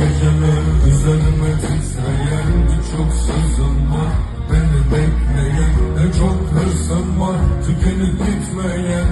Geceler düzelmez izleyen çok sözüm var. Beni bekleyen ne çok hırsım var. Tükenip gitmeyen